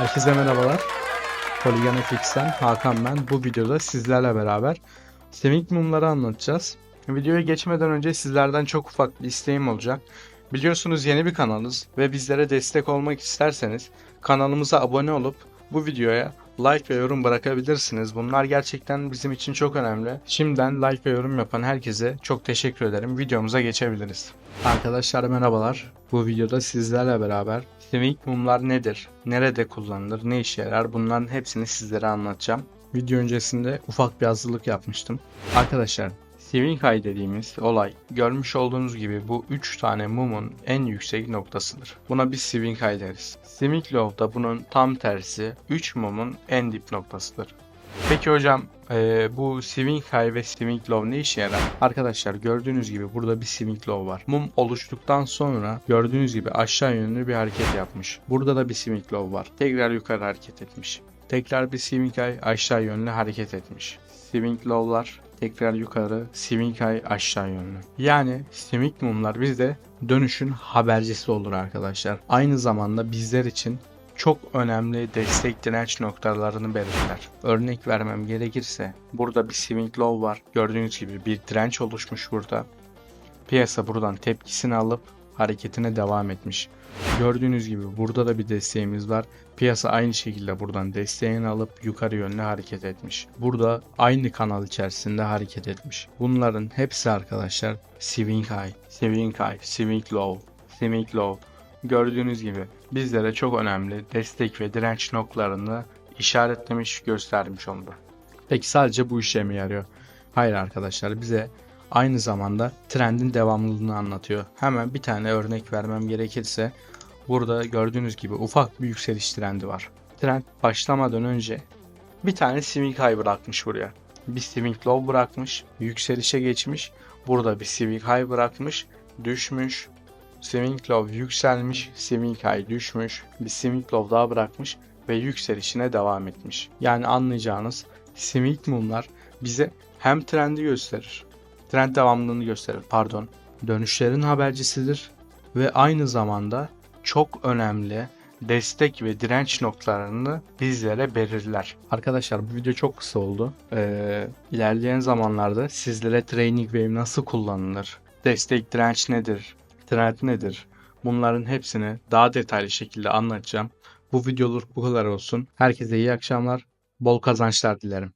Herkese merhabalar. Polygon FX'ten Hakan ben. Bu videoda sizlerle beraber Swing mumları anlatacağız. Videoya geçmeden önce sizlerden çok ufak bir isteğim olacak. Biliyorsunuz yeni bir kanalız ve bizlere destek olmak isterseniz kanalımıza abone olup bu videoya like ve yorum bırakabilirsiniz. Bunlar gerçekten bizim için çok önemli. Şimdiden like ve yorum yapan herkese çok teşekkür ederim. Videomuza geçebiliriz. Arkadaşlar merhabalar. Bu videoda sizlerle beraber Swing mumlar nedir? Nerede kullanılır? Ne işe yarar? Bunların hepsini sizlere anlatacağım. Video öncesinde ufak bir hazırlık yapmıştım. Arkadaşlar Swing High dediğimiz olay görmüş olduğunuz gibi bu 3 tane mumun en yüksek noktasıdır. Buna biz Swing High deriz. Swing Low da bunun tam tersi 3 mumun en dip noktasıdır. Peki hocam eee, bu Swing High ve Swing Low ne işe yarar? Arkadaşlar gördüğünüz gibi burada bir Swing Low var. Mum oluştuktan sonra gördüğünüz gibi aşağı yönlü bir hareket yapmış. Burada da bir Swing Low var. Tekrar yukarı hareket etmiş. Tekrar bir Swing High aşağı yönlü hareket etmiş. Swing Low'lar tekrar yukarı, Swing High aşağı yönlü. Yani Swing Mumlar bizde dönüşün habercisi olur arkadaşlar. Aynı zamanda bizler için çok önemli destek direnç noktalarını belirler. Örnek vermem gerekirse burada bir swing low var. Gördüğünüz gibi bir direnç oluşmuş burada. Piyasa buradan tepkisini alıp hareketine devam etmiş. Gördüğünüz gibi burada da bir desteğimiz var. Piyasa aynı şekilde buradan desteğini alıp yukarı yönlü hareket etmiş. Burada aynı kanal içerisinde hareket etmiş. Bunların hepsi arkadaşlar swing high, swing high, swing low, swing low. Gördüğünüz gibi bizlere çok önemli destek ve direnç noktalarını işaretlemiş, göstermiş oldu. Peki sadece bu işe mi yarıyor? Hayır arkadaşlar bize aynı zamanda trendin devamlılığını anlatıyor. Hemen bir tane örnek vermem gerekirse burada gördüğünüz gibi ufak bir yükseliş trendi var. Trend başlamadan önce bir tane swing high bırakmış buraya. Bir swing low bırakmış, yükselişe geçmiş. Burada bir swing high bırakmış, düşmüş. Swing low yükselmiş, swing high düşmüş. Bir swing low daha bırakmış ve yükselişine devam etmiş. Yani anlayacağınız swing mumlar bize hem trendi gösterir, trend devamlılığını gösterir pardon, dönüşlerin habercisidir ve aynı zamanda çok önemli destek ve direnç noktalarını bizlere belirler. Arkadaşlar bu video çok kısa oldu. Ee, ilerleyen zamanlarda sizlere Training Wave nasıl kullanılır, destek direnç nedir, trend nedir bunların hepsini daha detaylı şekilde anlatacağım. Bu videoluk bu kadar olsun. Herkese iyi akşamlar, bol kazançlar dilerim.